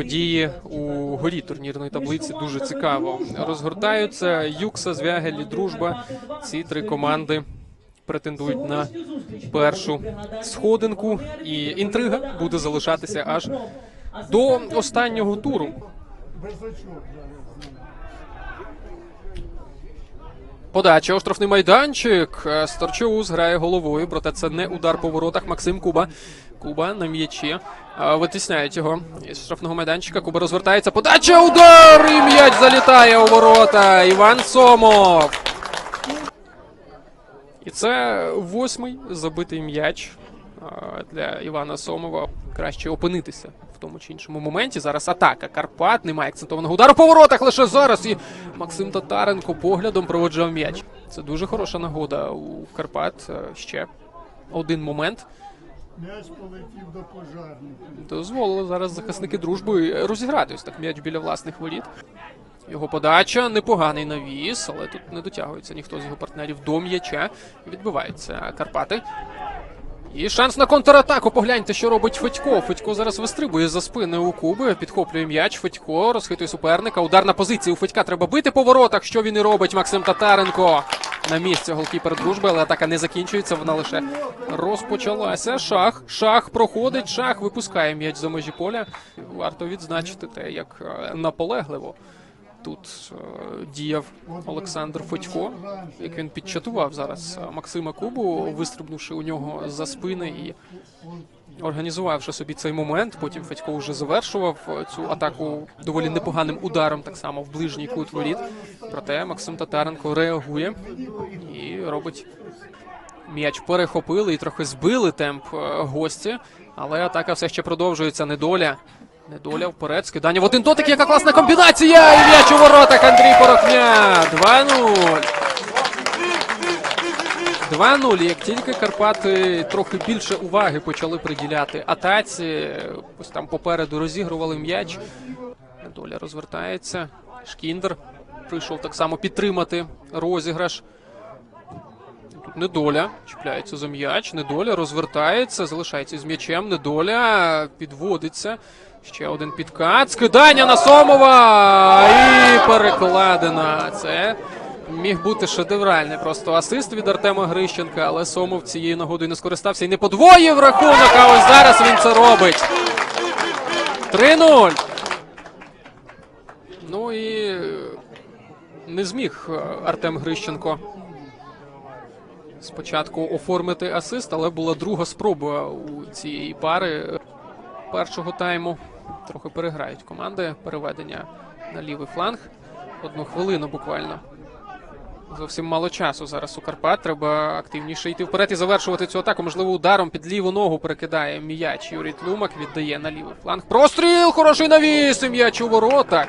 події у горі турнірної таблиці дуже цікаво розгортаються. Юкса, Звягель і Дружба. Ці три команди претендують на першу сходинку, і інтрига буде залишатися аж до останнього туру. Подача у майданчик. Старчоус грає головою, проте це не удар по воротах. Максим Куба. Куба на м'ячі. Витисняють його із штрафного майданчика. Куба розвертається. Подача, удар! І м'яч залітає у ворота. Іван Сомов. І це восьмий забитий м'яч для Івана Сомова. Краще опинитися в тому чи іншому моменті. Зараз атака. Карпат немає акцентованого удару по воротах лише зараз. І Максим Татаренко поглядом проводжав м'яч. Це дуже хороша нагода у Карпат. Е, Ще один момент. М'яч полетів до пожарників. Дозволили зараз захисники дружби розіграти ось так м'яч біля власних воріт. Його подача непоганий навіс, але тут не дотягується ніхто з його партнерів до м'яча. Відбиваються Карпати. І шанс на контратаку. Погляньте, що робить Федько. Федько зараз вистрибує за спини у Куби, підхоплює м'яч. Федько розхитує суперника. Ударна позиція у Федька треба бити по воротах. Що він і робить? Максим Татаренко на місці голкіпер дружби, але атака не закінчується. Вона лише розпочалася. Шах. Шах проходить. Шах випускає м'яч за межі поля. Варто відзначити те, як е, наполегливо. Тут е, діяв Олександр Федько, як він підчатував зараз е, Максима Кубу, вистрибнувши у нього за спини і організувавши собі цей момент. Потім Федько вже завершував е, цю атаку доволі непоганим ударом, так само в ближній кут воріт. Проте Максим Татаренко реагує і робить м'яч перехопили і трохи збили темп гості, але атака все ще продовжується. Недоля. Недоля вперед. Скидання в один дотик. Яка класна комбінація! І м'яч у воротах Андрій Порохня. 2-0. 2-0. Як тільки Карпати трохи більше уваги почали приділяти атаці, ось там попереду розігрували м'яч. Недоля розвертається. Шкіндер прийшов так само підтримати розіграш. Недоля чіпляється за м'яч. Недоля розвертається, залишається з м'ячем. Недоля підводиться. Ще один підкат. Скидання на Сомова. І перекладина. Це міг бути шедевральний просто асист від Артема Грищенка, але Сомов цією нагодою не скористався і не подвоїв рахунок. А ось зараз він це робить. 3-0. Ну і не зміг Артем Грищенко спочатку оформити асист, але була друга спроба у цієї пари першого тайму. Трохи переграють команди. Переведення на лівий фланг. Одну хвилину буквально. Зовсім мало часу зараз у Карпат. Треба активніше йти вперед і завершувати цю атаку. Можливо, ударом під ліву ногу перекидає м'яч. Юрій Тлумак віддає на лівий фланг. Простріл! Хороший навіс! М'яч у воротах.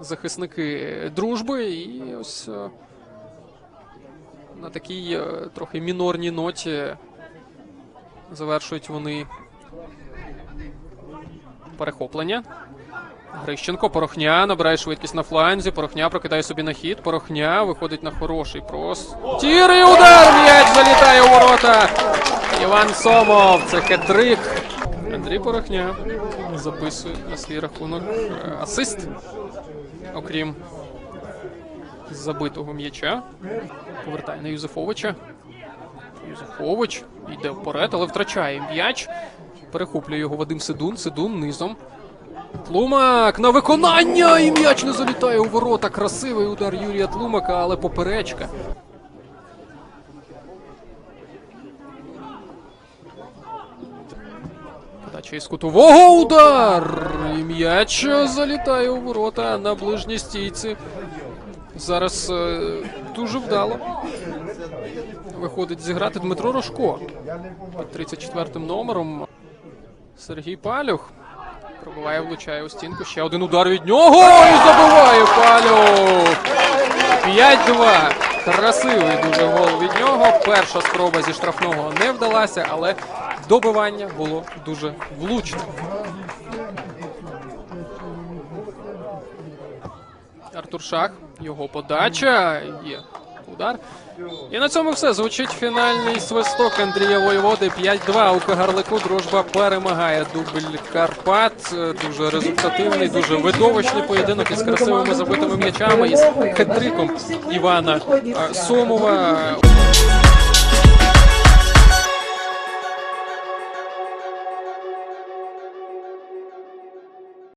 Захисники дружби, і ось е, на такій е, трохи мінорній ноті завершують вони перехоплення. Грищенко, Порохня набирає швидкість на фланзі. Порохня прокидає собі на хід. Порохня виходить на хороший простір. І удар! М'яч залітає у ворота. Іван Сомов. Це хет-трик. Андрій Порохня записує на свій рахунок е, асист окрім забитого м'яча. Повертає на Юзефовича. Юзефович йде вперед, але втрачає м'яч. Перехоплює його Вадим Сидун. Сидун низом. Тлумак на виконання! І м'яч не залітає у ворота. Красивий удар Юрія Тлумака, але поперечка. Подача із кутового удар! І м'яч залітає у ворота на ближній стійці. Зараз е, дуже вдало. Виходить зіграти Дмитро Рожко під 34-м номером. Сергій Палюх. Пробиває, влучає у стінку. Ще один удар від нього. І забиває Палюх. 5-2. Красивий дуже гол від нього. Перша спроба зі штрафного не вдалася, але добивання було дуже влучне. Артур Шах, його подача. Є удар. І на цьому все. Звучить фінальний свисток Андрія Воєводи. 5-2 у Кагарлику. Дружба перемагає дубль Карпат. Дуже результативний, дуже видовищний поєдинок із красивими забитими м'ячами, із хет-триком Івана Сомова.